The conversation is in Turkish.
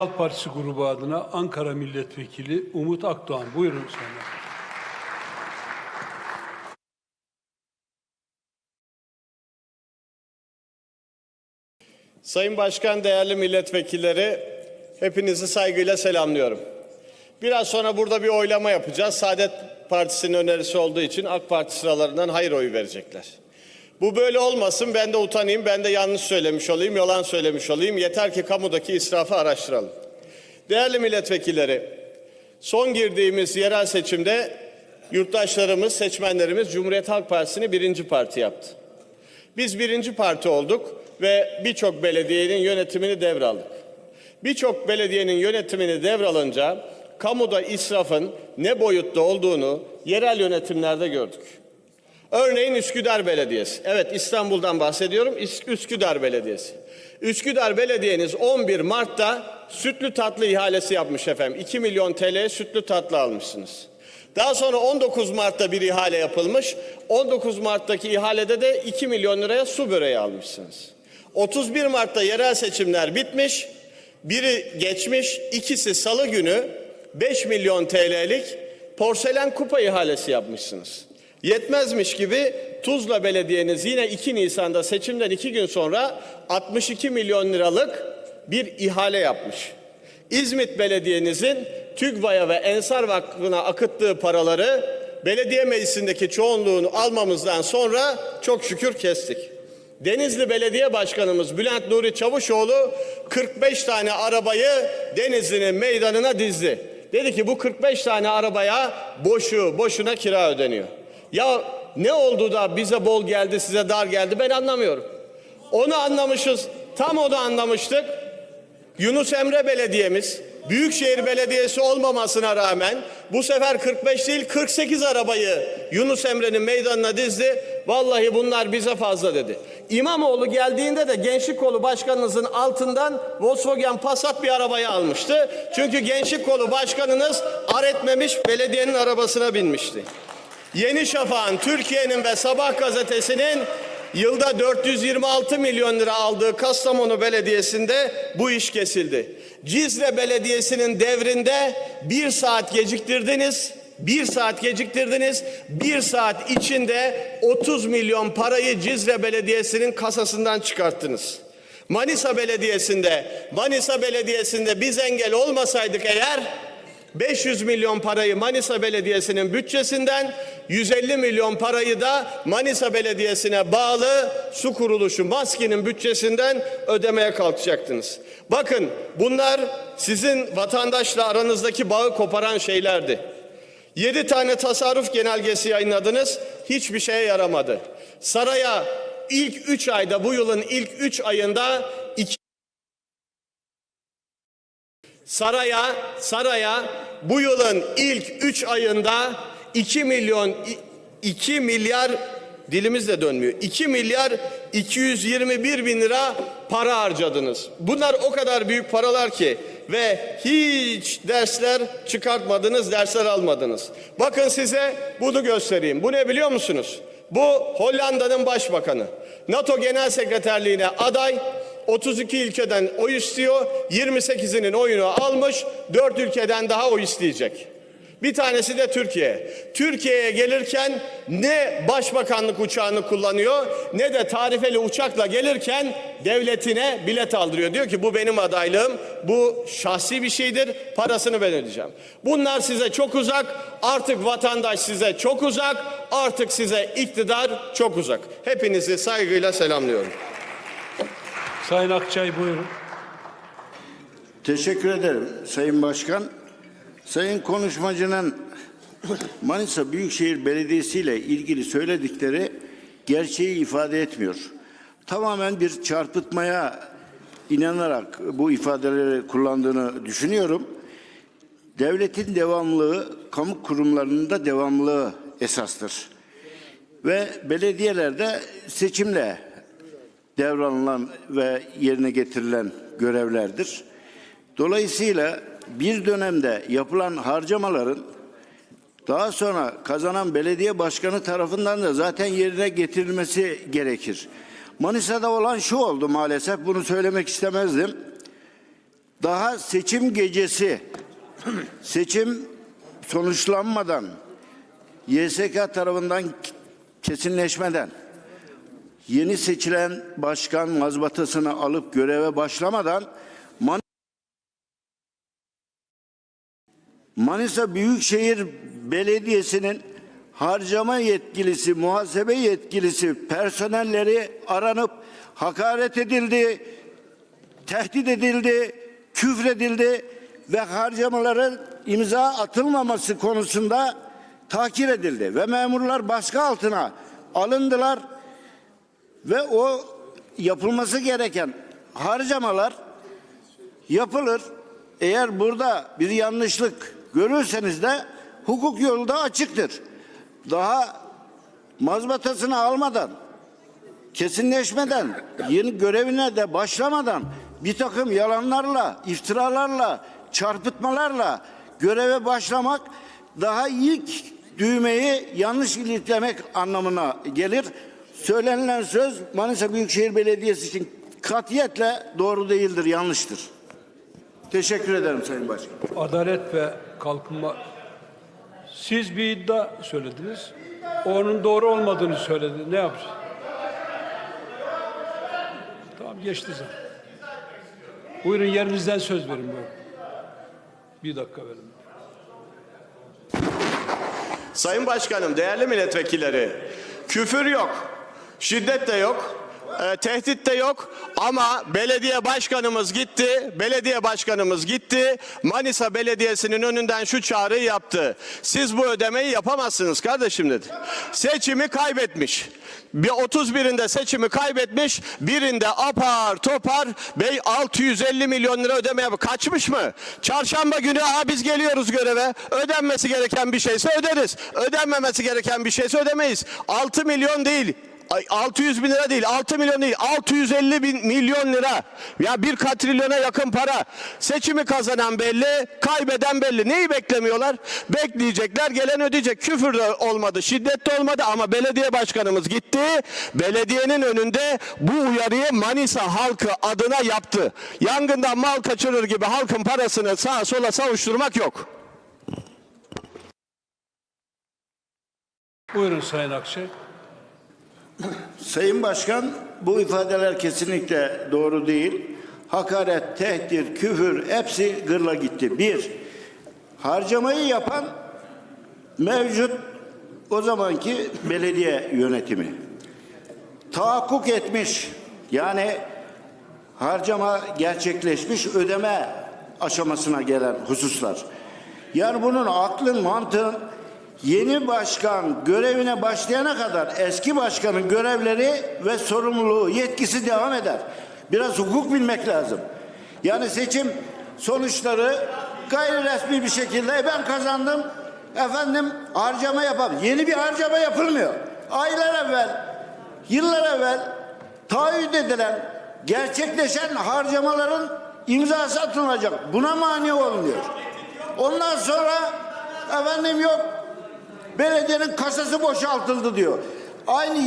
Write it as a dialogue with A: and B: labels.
A: Halk Partisi grubu adına Ankara Milletvekili Umut Akdoğan. Buyurun Bakan.
B: Sayın Başkan, değerli milletvekilleri, hepinizi saygıyla selamlıyorum. Biraz sonra burada bir oylama yapacağız. Saadet Partisi'nin önerisi olduğu için AK Parti sıralarından hayır oyu verecekler. Bu böyle olmasın, ben de utanayım, ben de yanlış söylemiş olayım, yalan söylemiş olayım. Yeter ki kamudaki israfı araştıralım. Değerli milletvekilleri, son girdiğimiz yerel seçimde yurttaşlarımız, seçmenlerimiz Cumhuriyet Halk Partisi'ni birinci parti yaptı. Biz birinci parti olduk ve birçok belediyenin yönetimini devraldık. Birçok belediyenin yönetimini devralınca kamuda israfın ne boyutta olduğunu yerel yönetimlerde gördük. Örneğin Üsküdar Belediyesi. Evet İstanbul'dan bahsediyorum. Üsküdar Belediyesi. Üsküdar Belediye'niz 11 Mart'ta sütlü tatlı ihalesi yapmış efendim. 2 milyon TL sütlü tatlı almışsınız. Daha sonra 19 Mart'ta bir ihale yapılmış. 19 Mart'taki ihalede de 2 milyon liraya su böreği almışsınız. 31 Mart'ta yerel seçimler bitmiş. Biri geçmiş, ikisi salı günü 5 milyon TL'lik porselen kupa ihalesi yapmışsınız. Yetmezmiş gibi Tuzla Belediye'niz yine 2 Nisan'da seçimden 2 gün sonra 62 milyon liralık bir ihale yapmış. İzmit Belediye'nizin TÜGVA'ya ve Ensar Vakfı'na akıttığı paraları belediye meclisindeki çoğunluğunu almamızdan sonra çok şükür kestik. Denizli Belediye Başkanımız Bülent Nuri Çavuşoğlu 45 tane arabayı Denizli'nin meydanına dizdi. Dedi ki bu 45 tane arabaya boşu boşuna kira ödeniyor. Ya ne oldu da bize bol geldi size dar geldi ben anlamıyorum. Onu anlamışız tam onu anlamıştık. Yunus Emre Belediye'miz Büyükşehir Belediyesi olmamasına rağmen bu sefer 45 değil 48 arabayı Yunus Emre'nin meydanına dizdi. Vallahi bunlar bize fazla dedi. İmamoğlu geldiğinde de Gençlik Kolu Başkanınızın altından Volkswagen Passat bir arabayı almıştı. Çünkü Gençlik Kolu Başkanınız ar etmemiş belediyenin arabasına binmişti. Yeni Şafak'ın, Türkiye'nin ve Sabah gazetesinin yılda 426 milyon lira aldığı Kastamonu Belediyesi'nde bu iş kesildi. Cizre Belediyesi'nin devrinde bir saat geciktirdiniz. Bir saat geciktirdiniz. Bir saat içinde 30 milyon parayı Cizre Belediyesi'nin kasasından çıkarttınız. Manisa Belediyesi'nde, Manisa Belediyesi'nde biz engel olmasaydık eğer 500 milyon parayı Manisa Belediyesi'nin bütçesinden 150 milyon parayı da Manisa Belediyesi'ne bağlı su kuruluşu MASKİ'nin bütçesinden ödemeye kalkacaktınız. Bakın bunlar sizin vatandaşla aranızdaki bağı koparan şeylerdi. 7 tane tasarruf genelgesi yayınladınız. Hiçbir şeye yaramadı. Saraya ilk 3 ayda bu yılın ilk 3 ayında Saraya, saraya bu yılın ilk 3 ayında 2 milyon 2 milyar dilimiz de dönmüyor. 2 milyar 221 bin lira para harcadınız. Bunlar o kadar büyük paralar ki ve hiç dersler çıkartmadınız, dersler almadınız. Bakın size bunu göstereyim. Bu ne biliyor musunuz? Bu Hollanda'nın başbakanı. NATO Genel Sekreterliğine aday 32 ülkeden oy istiyor. 28'inin oyunu almış. 4 ülkeden daha oy isteyecek. Bir tanesi de Türkiye. Türkiye'ye gelirken ne başbakanlık uçağını kullanıyor ne de tarifeli uçakla gelirken devletine bilet aldırıyor. Diyor ki bu benim adaylığım, bu şahsi bir şeydir, parasını ben ödeyeceğim. Bunlar size çok uzak, artık vatandaş size çok uzak, artık size iktidar çok uzak. Hepinizi saygıyla selamlıyorum.
A: Sayın Akçay buyurun.
C: Teşekkür ederim Sayın Başkan. Sayın konuşmacının Manisa Büyükşehir Belediyesi ile ilgili söyledikleri gerçeği ifade etmiyor. Tamamen bir çarpıtmaya inanarak bu ifadeleri kullandığını düşünüyorum. Devletin devamlılığı, kamu kurumlarının da devamlılığı esastır. Ve belediyelerde seçimle devralınan ve yerine getirilen görevlerdir. Dolayısıyla bir dönemde yapılan harcamaların daha sonra kazanan belediye başkanı tarafından da zaten yerine getirilmesi gerekir. Manisa'da olan şu oldu maalesef bunu söylemek istemezdim. daha seçim gecesi seçim sonuçlanmadan YSK tarafından kesinleşmeden yeni seçilen başkan mazbatasını alıp göreve başlamadan Man- Manisa Büyükşehir Belediyesi'nin harcama yetkilisi, muhasebe yetkilisi personelleri aranıp hakaret edildi, tehdit edildi, küfredildi ve harcamaların imza atılmaması konusunda takip edildi ve memurlar baskı altına alındılar ve o yapılması gereken harcamalar yapılır. Eğer burada bir yanlışlık görürseniz de hukuk yolu da açıktır. Daha mazbatasını almadan, kesinleşmeden, yeni görevine de başlamadan bir takım yalanlarla, iftiralarla, çarpıtmalarla göreve başlamak daha ilk düğmeyi yanlış iliklemek anlamına gelir. Söylenilen söz Manisa Büyükşehir Belediyesi için katiyetle doğru değildir, yanlıştır. Teşekkür ederim Sayın Başkan.
A: Adalet ve Kalkınma siz bir iddia söylediniz. Onun doğru olmadığını söyledi. Ne yapacağız? Tamam geçti zaten. Buyurun yerinizden söz verin buyurun. Bir dakika verin.
B: Sayın Başkanım, değerli milletvekilleri, küfür yok, şiddet de yok, e, tehdit de yok ama belediye başkanımız gitti, belediye başkanımız gitti, Manisa Belediyesi'nin önünden şu çağrıyı yaptı. Siz bu ödemeyi yapamazsınız kardeşim dedi. Seçimi kaybetmiş. Bir 31'inde seçimi kaybetmiş, birinde apar topar bey 650 milyon lira ödeme yap. Kaçmış mı? Çarşamba günü aha biz geliyoruz göreve. Ödenmesi gereken bir şeyse öderiz. Ödenmemesi gereken bir şeyse ödemeyiz. 6 milyon değil. Ay, 600 bin lira değil 6 milyon değil 650 bin milyon lira. Ya bir katrilyona yakın para. Seçimi kazanan belli kaybeden belli. Neyi beklemiyorlar? Bekleyecekler gelen ödeyecek. Küfür de olmadı şiddet de olmadı ama belediye başkanımız gitti. Belediyenin önünde bu uyarıyı Manisa halkı adına yaptı. Yangından mal kaçırır gibi halkın parasını sağa sola savuşturmak yok.
A: Buyurun Sayın Akçay.
C: Sayın Başkan bu ifadeler kesinlikle doğru değil. Hakaret, tehdit, küfür hepsi gırla gitti. Bir, harcamayı yapan mevcut o zamanki belediye yönetimi. Tahakkuk etmiş yani harcama gerçekleşmiş ödeme aşamasına gelen hususlar. Yani bunun aklın mantığın yeni başkan görevine başlayana kadar eski başkanın görevleri ve sorumluluğu yetkisi devam eder. Biraz hukuk bilmek lazım. Yani seçim sonuçları gayri resmi bir şekilde "E ben kazandım efendim harcama yapalım. Yeni bir harcama yapılmıyor. Aylar evvel yıllar evvel taahhüt edilen, gerçekleşen harcamaların imzası atılacak. Buna mani olmuyor. Ondan sonra efendim yok belediyenin kasası boşaltıldı diyor. Aynı